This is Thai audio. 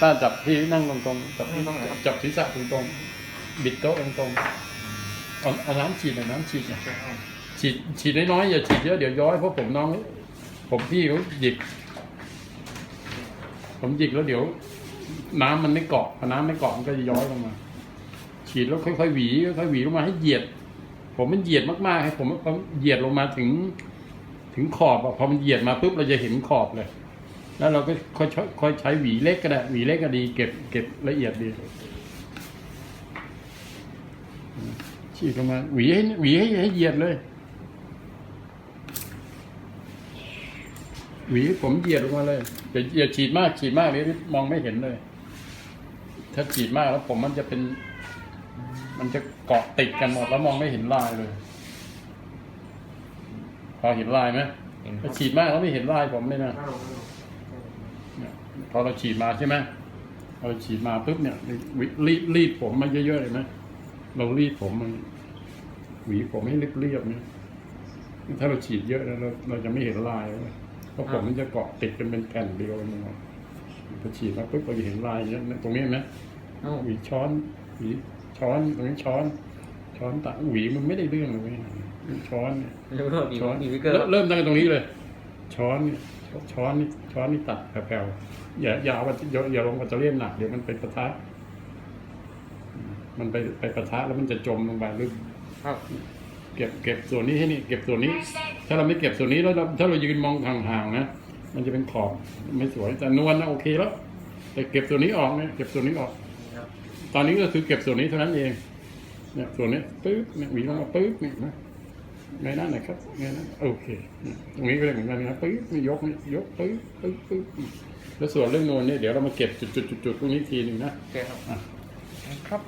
ต้าจับที่นั่งตรงๆจับที่ตรงไหนครับจับศีรษะตรงๆบิดโต๊ะตรงๆเอาเอาน้ำฉีดหน่อยน้ำฉีดหน่อยใช่ครับฉีดฉีดน้อยๆอย่าฉีดเยอะเดี๋ยวย้อยเพราะผมน้อง ผมพี่เขาหยิก ผมหยิกแล้วเดี๋ยว น้ำมันไม่เกาะพอน้ำไม่เกาะมันก็จะย้อยลงมา ฉีดแล้วค่อยๆหวีค่อยๆหวีลงมาให้เหยียด ผมมันเหยียดมากๆให้ผมผมเหยียดลงมาถึง ถึงขอบอะพอมันเหยียดมาปุ๊บเราจะเห็นขอบเลย แล้วเราก็ค่อยๆค่อยใช้หวีเล็กก็ได้หวีเล็กก็ดีเก็บเก็บละเอียดดีฉีดลงมาหวีให้หวีให้ให้เหยียดเลยหวีผมเหยียดลงมาเลยอย่าอย่าฉีดมากฉีดมากเลยมองไม่เห็นเลย ถ้าฉีดมากแล้วผมมันจะเป็น มันจะเกาะติดกันหมดแล้วมองไม่เห็นลายเลย พอเห็นลายไหมเห็นครัถ้าบฉีดมากแล้วไม่เห็นลายผมเลยนะ เนี่ยพอเราฉีดมาใช่ไหมพอเราฉีดมาปุ๊บเนี่ยวิรีดรีดผมมาเยอะๆเลยนะเรารีดผมมันหวีผมให้เรียบๆเนี่ยถ้าเราฉีดเยอะแล้วเราเราจะไม่เห็นลายเลยเพราะผมมันจะเกาะติดกันเป็นแผ่นเดียวกันหมดพอฉีดมาปุ๊บเราจะเห็นลายเยอะตรงนี้เห็นไหมเอ้าหวีช้อนหวีช้อนตรงนี้ช้อน ช้อนตะหวีมันไม่ได้เรื่องเลยเว้ยช้อนเนี่ยเรียกว่ามีช้อนมีวิกเกอร์เริ่มเริ่มตั้งแต่ตรงนี้เลย ช้อนนี่ช้อนนี่ช้อนนี่ตัดแผ่วๆอย่าอย่าเอาอย่าอย่าลงปัตเตอร์เลียนหนักเดี๋ยวมันไปประทะมันไปไปประทะแล้วมันจะจมลงไปลึกครับเก็บเก็บส่วนนี้ให้นี่เก็บส่วนนี้ ถ้าเราไม่เก็บส่วนนี้แล้วเราถ้าเรายืนมองห่างๆนะมันจะเป็นขอบไม่สวยแต่นวลนะโอเคแล้วแต่เก็บส่วนนี้ออกเนี่ยเก็บส่วนนี้ออกครับตอนนี้ก็คือเก็บส่วนนี้เท่านั้นเองเนี่ยส่วนนี้ปึ๊บเนี่ยหวีลงมาปึ๊บเนี่ยนะ ไงนั่นนะครับไงนั่นโอเคเนี่ยตรงนี้ก็เลยเหมือนกันนะปึ๊บนี่ยกนี่ยกปึ๊บปึ๊บปึ๊บแล้วส่วนเรื่องโนนเนี่ยเดี๋ยวเรามาเก็บจุดจุดจุดจุดตรงนี้ทีหนึ่งนะโอเคครับอะครับ